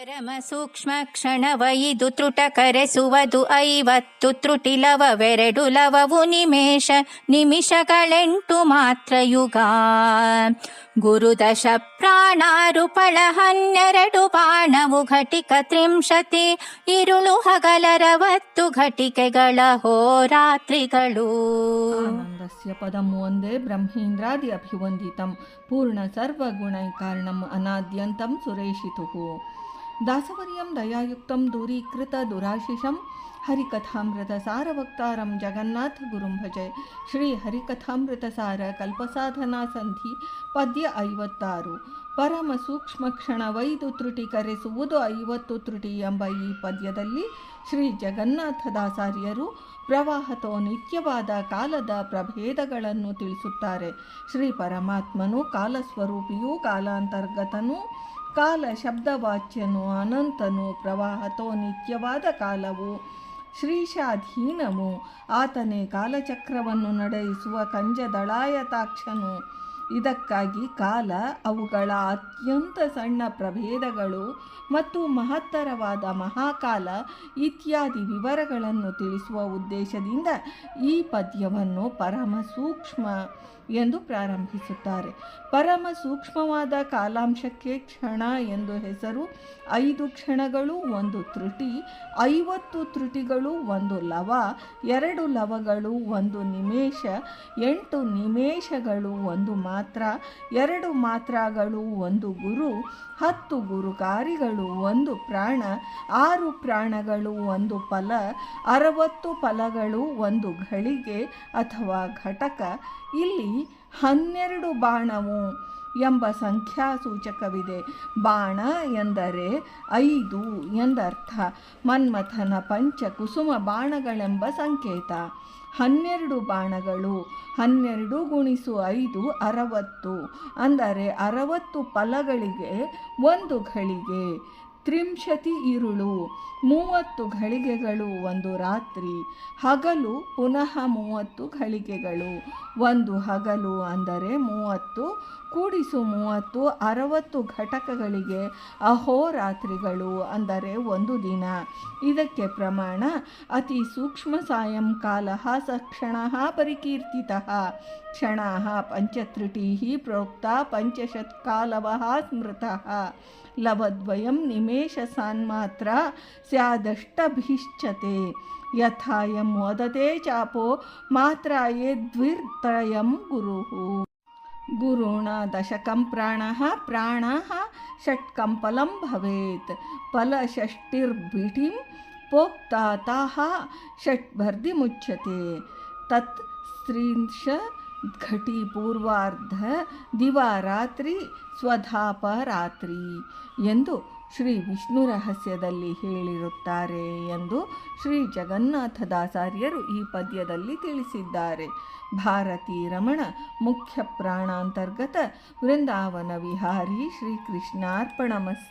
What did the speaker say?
ಪರಮ ಸೂಕ್ಷ್ಮ ಕ್ಷಣವೈದು ತ್ರುಟ ಕರೆಸುವುದು ಐವತ್ತು ತ್ರುಟಿಲವವೆರಡು ಲವವು ನಿಮೇಷ ನಿಮಿಷಗಳೆಂಟು ಮಾತ್ರ ಯುಗ. ಗುರುದಶ ಪ್ರಾಣಾರು ಪಳ ಹನ್ನೆರಡು ಬಾಣವು ಘಟಿಕ ತ್ರಿಂಶತಿ, ಇರುಳು ಹಗಲರವತ್ತು ಘಟಿಕೆಗಳ ಹೋರಾತ್ರಿಗಳು. ಆನಂದಸ್ಯ ಪದಂ ಒಂದೇ ಬ್ರಹ್ಮೇಂದ್ರಾದಿ ಅಭಿವಂದಿತಂ, ಪೂರ್ಣ ಸರ್ವಗುಣೈಕಾರಣಂ ಅನಾದ್ಯಂತಂ ಸುರೇಶಿತು. दासवर्यं दयायुक्तं दूरीकृतदुराशिषं हरिकथामृतसारवक्तारं जगन्नाथगुरुं भजे श्रीहरिकथामृतसार कल्पसाधना ಸಂಧಿ ಪದ್ಯ ಐವತ್ತಾರು ಪರಮ ಸೂಕ್ಷ್ಮ ಕ್ಷಣವೈದು ತ್ರುಟಿ ಕರೆಸುವುದು ಐವತ್ತು ತ್ರುಟಿ ಎಂಬ ಈ ಪದ್ಯದಲ್ಲಿ ಶ್ರೀ ಜಗನ್ನಾಥದಾಸಾರ್ಯರು ಪ್ರವಾಹತೋ ನಿತ್ಯವಾದ ಕಾಲದ ಪ್ರಭೇದಗಳನ್ನು ತಿಳಿಸುತ್ತಾರೆ ಶ್ರೀ ಪರಮಾತ್ಮನು ಕಾಲಸ್ವರೂಪಿಯೂ ಕಾಲಾಂತರ್ಗತನು ಕಾಲ ಶಬ್ದವಾಚ್ಯನು ಅನಂತನು ಪ್ರವಾಹತೋ ನಿತ್ಯವಾದ ಕಾಲವು. ಶ್ರೀಶಾಧೀನವು ಆತನೇ ಕಾಲಚಕ್ರವನ್ನು ನಡೆಯಿಸುವ ಕಂಜದಳಾಯತಾಕ್ಷನು. ಇದಕ್ಕಾಗಿ ಕಾಲ, ಅವುಗಳ ಅತ್ಯಂತ ಸಣ್ಣ ಪ್ರಭೇದಗಳು ಮತ್ತು ಮಹತ್ತರವಾದ ಮಹಾಕಾಲ ಇತ್ಯಾದಿ ವಿವರಗಳನ್ನು ತಿಳಿಸುವ ಉದ್ದೇಶದಿಂದ ಈ ಪದ್ಯವನ್ನು ಪರಮ ಸೂಕ್ಷ್ಮ ಎಂದು ಪ್ರಾರಂಭಿಸುತ್ತಾರೆ. ಪರಮ ಸೂಕ್ಷ್ಮವಾದ ಕಾಲಾಂಶಕ್ಕೆ ಕ್ಷಣ ಎಂದು ಹೆಸರು, ಐದು ಕ್ಷಣಗಳು, ಒಂದು ತ್ರುಟಿ, ಐವತ್ತು ತ್ರುಟಿಗಳು, ಒಂದು ಲವ, ಎರಡು ಲವಗಳು, ಒಂದು ನಿಮೇಷ ಎಂಟು ನಿಮೇಷಗಳು ಒಂದು ಮಾತ್ರ, ಎರಡು ಮಾತ್ರಗಳು, ಒಂದು ಗುರು, ಹತ್ತು ಗುರುಕಾರಿಗಳು, ಒಂದು ಪ್ರಾಣ, ಆರು ಪ್ರಾಣಗಳು, ಒಂದು ಫಲ, ಅರವತ್ತು ಫಲಗಳು, ಒಂದು ಘಳಿಗೆ ಅಥವಾ ಘಟಕ. ಇಲ್ಲಿ ಹನ್ನೆರಡು ಬಾಣವು ಎಂಬ ಸಂಖ್ಯಾ ಸೂಚಕವಿದೆ ಬಾಣ ಎಂದರೆ ಐದು ಎಂದರ್ಥ. ಮನ್ಮಥನ ಪಂಚ ಕುಸುಮ ಬಾಣಗಳೆಂಬ ಸಂಕೇತ. ಹನ್ನೆರಡು ಬಾಣಗಳು ಹನ್ನೆರಡು ಗುಣಿಸು ಐದು ಅರವತ್ತು. ಅಂದರೆ ಅರವತ್ತು ಫಲಗಳಿಗೆ ಒಂದು ಘಳಿಗೆ. ತ್ರಿಂಶತಿ ಇರುಳು, ಮೂವತ್ತು ಘಳಿಗೆಗಳು ಒಂದು ರಾತ್ರಿ, ಹಗಲು ಪುನಃ ಮೂವತ್ತು ಘಳಿಗೆಗಳು, ಒಂದು ಹಗಲು ಅಂದರೆ ಮೂವತ್ತು, ಕೂಡಿಸು ಮೂವತ್ತು, ಅರವತ್ತು ಘಟಕಗಳಿಗೆ ಅಹೋರಾತ್ರಿಗಳು ಅಂದರೆ ಒಂದು ದಿನ. ಇದಕ್ಕೆ ಪ್ರಮಾಣ, ಅತಿ ಸೂಕ್ಷ್ಮ ಸಾಯಂಕಾಲ ಸ ಕ್ಷಣ ಪರಿಕೀರ್ತಿತ, ಕ್ಷಣ ಪಂಚತ್ರುಟಿ ಪ್ರೋಕ್ತ ಪಂಚಶತ್ಕಾಲವ ಸ್ಮೃತ, ಲವದ್ವಯಂ ನಿಮೇಷಸಾನ್ಮಾತ್ರ ेष सान्मात्रा ते यथायं वदते चापो मात्राये द्विर्त्रयं गुरुः। गुरुणा दशकं प्राणः प्राणः षट्कम्पलं भवेत्। फलषष्टिर्भिटिं पोक्ता ताः षट्भर्दिमुच्यते तत् स्त्रींश घटी पूर्वार्ध तत्स्त्रिंशद्घटीपूर्वार्धदिवा रात्रि स्वधापरात्रिन्तु ಶ್ರೀ ವಿಷ್ಣು ರಹಸ್ಯದಲ್ಲಿ ಹೇಳಿರುತ್ತಾರೆ ಎಂದು ಶ್ರೀ ಜಗನ್ನಾಥದಾಸಾರ್ಯರು ಈ ಪದ್ಯದಲ್ಲಿ ತಿಳಿಸಿದ್ದಾರೆ. ಭಾರತೀ ರಮಣ, ಮುಖ್ಯ ಪ್ರಾಣಾಂತರ್ಗತ ವೃಂದಾವನ ವಿಹಾರಿ ಶ್ರೀಕೃಷ್ಣಾರ್ಪಣಮಸ್ತು.